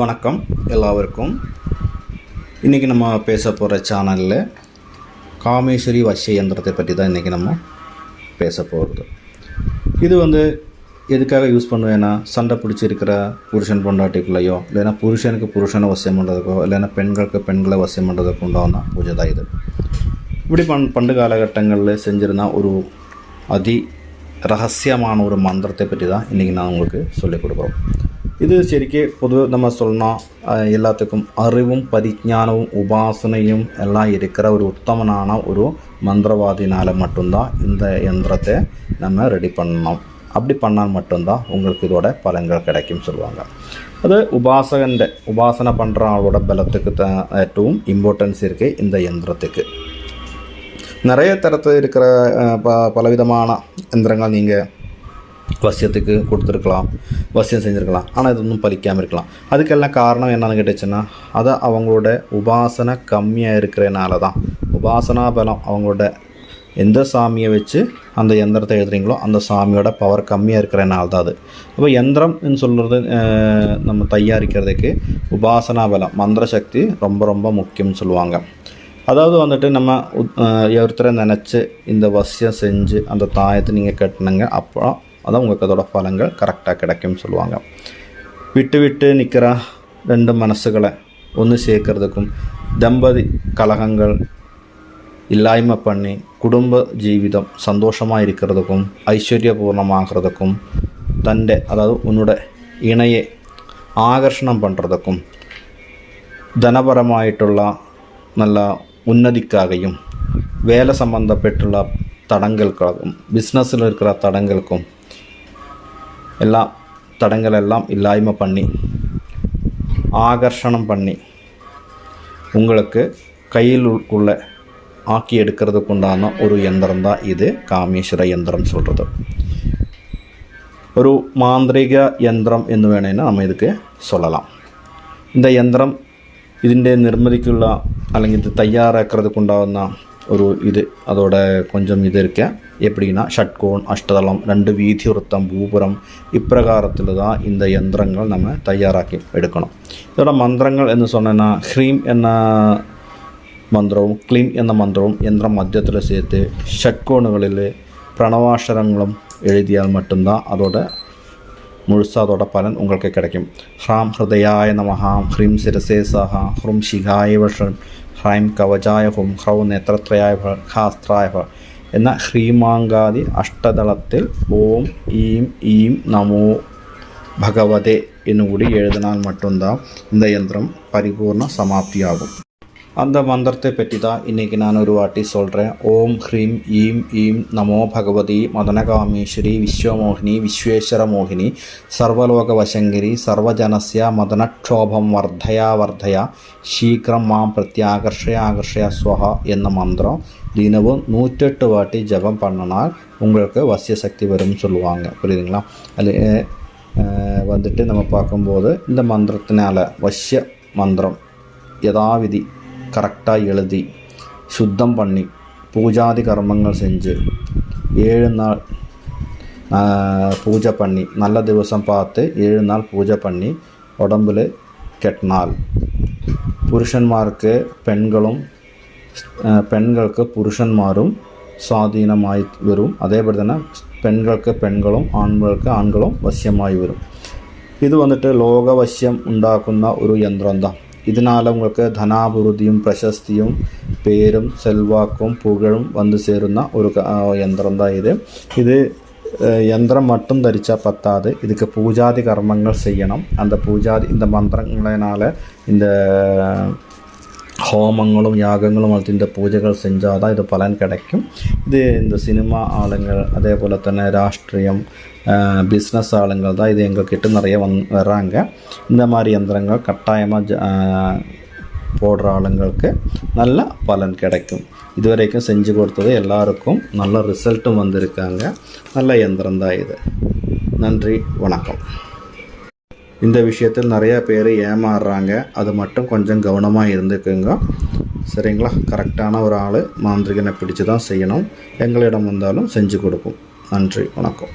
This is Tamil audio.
வணக்கம் எல்லாருக்கும் இன்றைக்கி நம்ம பேச போகிற சேனலில் காமேஸ்வரி வசிய யந்திரத்தை பற்றி தான் இன்றைக்கி நம்ம பேச போகிறது இது வந்து எதுக்காக யூஸ் பண்ணுவேன்னா சண்டை பிடிச்சிருக்கிற புருஷன் பொண்டாட்டிக்குள்ளேயோ இல்லைன்னா புருஷனுக்கு புருஷனை வசியம் பண்ணுறதுக்கோ இல்லைன்னா பெண்களுக்கு பெண்களை வசியம் பண்ணுறதுக்கு உண்டான பூஜை தான் இது. இப்படி பண் பண்டு காலகட்டங்களில் செஞ்சிருந்தா ஒரு அதி ரகசியமான ஒரு மந்திரத்தை பற்றி தான் இன்றைக்கி நான் உங்களுக்கு சொல்லிக் கொடுக்குறோம். ഇത് ശരിക്ക് പൊതുവെ നമ്മൾ സൊല്ലുന്ന എല്ലാത്തുക്കും അറിവും പരിജ്ഞാനവും ഉപാസനയും എല്ലാം ഇരിക്കുന്ന ഒരു ഉത്തമനാണ് ഒരു மந்திரவாதினால் மட்டும்தான் இந்த யந்திரத்தை நம்ம ரெடி பண்ணணும் அப்படி பண்ணால் மட்டும்தான் உங்களுக்கு இதோட பலன்கள் கிடைக்கும் சொல்லுவாங்க അത് ഉപാസകൻ്റെ ഉപാസന പണ്ട ആളുടെ ബലത്തേക്ക് ഏറ്റവും ഇമ്പോർട്ടൻസ് ഇരിക്കെ ഇന്ത യന്ത്രത്തേക്ക് നിറയെ തരത്തിൽ ഇരിക്കുന്ന പലവിധമാണ് യന്ത്രങ്ങൾ நீங்கள் வசியத்துக்கு கொடுத்துருக்கலாம் வசியம் செஞ்சுருக்கலாம் ஆனால் இது ஒன்றும் பலிக்காமல் இருக்கலாம். அதுக்கெல்லாம் காரணம் என்னன்னு கேட்டுச்சுன்னா அதை அவங்களோட உபாசனை கம்மியாக இருக்கிறனால தான் உபாசனா பலம் அவங்களோட எந்த சாமியை வச்சு அந்த எந்திரத்தை எழுதுறீங்களோ அந்த சாமியோட பவர் கம்மியாக இருக்கிறனால தான் அது. அப்போ யந்திரம்னு சொல்கிறது நம்ம தயாரிக்கிறதுக்கு உபாசனா பலம் மந்திர சக்தி ரொம்ப ரொம்ப முக்கியம்னு சொல்லுவாங்க. அதாவது வந்துட்டு நம்ம ஒருத்தரை நினச்சி இந்த வசியம் செஞ்சு அந்த தாயத்தை நீங்கள் கட்டினுங்க அப்புறம் அதான் உங்களுக்கு அதோட பலங்கள் கரெக்டாக கிடைக்கும்னு சொல்லுவாங்க விட்டு விட்டு நிற்கிற ரெண்டு மனசுகளை ஒன்று சேர்க்கறதுக்கும் தம்பதி கலகங்கள் இல்லாய்மை பண்ணி குடும்ப ஜீவிதம் சந்தோஷமாக இருக்கிறதுக்கும் ஐஸ்வர்யபூர்ணமாகிறதுக்கும் തന്റെ അതായത് ഉന്നോട് ഇണയെ ആകർഷണം പണ്ടതും ധനപരമായിട്ടുള്ള നല്ല ഉന്നതിക്കാകയും വേല സംബന്ധപ്പെട്ടുള്ള തടങ്കൽക്കാകും ബിസിനസ്സിലിരിക്കുന്ന തടങ്കൽക്കും எல்லாம் தடங்கள் எல்லாம் இல்லாய்மை பண்ணி ஆகர்ஷணம் பண்ணி உங்களுக்கு கையில் உள்ள ஆக்கி எடுக்கிறதுக்கு உண்டான ஒரு யந்திரம் தான் இது. காமேஸ்வர யந்திரம் சொல்கிறது ഒരു മാന്ത്രിക യന്ത്രം എന്ന് വേണേൽ നമ്മൾ ഇതൊക്കെ സൊല്ലാം ഇന്ന യന്ത്രം ഇതിൻ്റെ നിർമ്മിതിക്കുള്ള അല്ലെങ്കിൽ ഇത് തയ്യാറാക്കുന്നതുക്കുണ്ടാവുന്ന ஒரு இது அதோட கொஞ்சம் இது இருக்க எப்படின்னா ஷட்கோன் அஷ்டதளம் ரெண்டு வீதி விருத்தம் பூபுரம் இப்பிரகாரத்தில் தான் இந்த யந்திரங்கள் நம்ம தயாராக்கி எடுக்கணும் இதோட மந்திரங்கள் എന്ന് சொன்னேன்னா ஹ்ரீம் എന്ന മന്ത്രവും ക്ലീം എന്ന മന്ത്രവും യന്ത്രം മധ്യത്തിൽ ചേർത്ത് ഷട്കോണുകളിൽ പ്രണവാക്ഷരങ്ങളും എഴുതിയാൽ மட்டும்தான் அதோட முழுசாக அதோட பலன் உங்களுக்கு கிடைக்கும் ஹ்ராம் ஹிருதயாய நமஹாம் ஹ்ரீம் சிரசே சஹா ஹ்ரும் ஷிகாய வஷம் ஹ்ரைம் கவஜாய ஹும் ஹ்ரௌ നേത്രത്രയായ ഭ ഹാസ്ത്രായ ഭ എന്ന ഹ്രീമാങ്കാദി അഷ്ടദളത്തിൽ ഓം ഈം ഈം നമോ ഭഗവതേ എന്നുകൂടി എഴുതിനാൽ மட்டும்தான் இந்த யந்திரம் பரிபூர்ண சமாப்தியாகும் அந்த மந்திரத்தை பற்றி தான் இன்றைக்கி நான் ஒரு வாட்டி சொல்கிறேன் ஓம் ஹ்ரீம் ஈம் ஈம் நமோ பகவதி மதனகாமேஸ்வரி விஸ்வமோகினி விஸ்வேஸ்வர மோகினி സർവലോക വശങ്കിരി സർവജനസ്യ മദനക്ഷോഭം വർദ്ധയാ വർദ്ധയ ശീഘ്രം മാം പ്രത്യാകർഷയ ആകർഷയ സ്വഹ എന്ന മന്ത്രം தினமும் நூற்றெட்டு வாட்டி ஜெபம் பண்ணினால் உங்களுக்கு வசிய சக்தி வரும்னு சொல்லுவாங்க புரியுதுங்களா அது அஹ், வந்துட்டு நம்ம பார்க்கும்போது இந்த மந்திரத்தினால வசிய மந்திரம் யதாவிதி கரெக்டாக எழுதி சுத்தம் பண்ணி பூஜாதி கர்மங்கள் செஞ்சு ஏழு நாள் ஆஹ், பூஜை பண்ணி நல்ல திவசம் பார்த்து ஏழு நாள் பூஜை பண்ணி உடம்புல கெட்டினால் പുരുഷന്മാർക്ക് പെൺകളും ആഹ്, പെൺകൾക്ക് പുരുഷന്മാരും സ്വാധീനമായി വരും അതേപോലെ തന്നെ പെൺകൾക്ക് പെൺകളും ആൺകൾക്ക് ആൺകളും വശ്യമായി വരും ഇത് വന്നിട്ട് ലോകവശ്യം ഉണ്ടാക്കുന്ന ഒരു യന്ത്രം தான் இதனால் உங்களுக்கு ധനാഭിവൃദ്ധിയും പ്രശസ്തിയും പേരും സെൽവാക്കും പുകഴും വന്നു ചേരുന്ന ഒരു ക- ആ, യന്ത്രം தான் இது இது அஹ், யந்திரம் மட்டும் தரிச்சா பத்தாது இதுக்கு பூஜாதி கர்மங்கள் செய்யணும் அந்த பூஜாதி இந்த மந்திரங்களினால இந்த ஹோமங்களும் யாகங்களும் അതിൻ്റെ പൂജകൾ செஞ்சால் தான் இது பலன் கிடைக்கும் இது இந்த சினிமா ஆளுங்கள் அதே போல் തന്നെ ராஷ்ட்ரியம் பிஸ்னஸ் ஆளுங்கள் தான் இது எங்ககிட்ட நிறைய வந் வர்றாங்க இந்த மாதிரி யந்திரங்கள் கட்டாயமாக ஜ ஆஹ், போடுற ஆளுங்களுக்கு நல்ல பலன் கிடைக்கும் இதுவரைக்கும் செஞ்சு கொடுத்தது எல்லாருக்கும் நல்ல ரிசல்ட்டும் வந்திருக்காங்க நல்ல யந்திரம் தான் இது நன்றி வணக்கம் இந்த விஷயத்தில் நிறையா பேர் ஏமாறுறாங்க. அது மட்டும் கொஞ்சம் கவனமாக இருந்துக்குங்க. சரிங்களா? கரெக்டான ஒரு ஆள் மாந்திரிகனை பிடிச்சி தான் செய்யணும். எங்களிடம் வந்தாலும் செஞ்சு கொடுப்போம். நன்றி. வணக்கம்.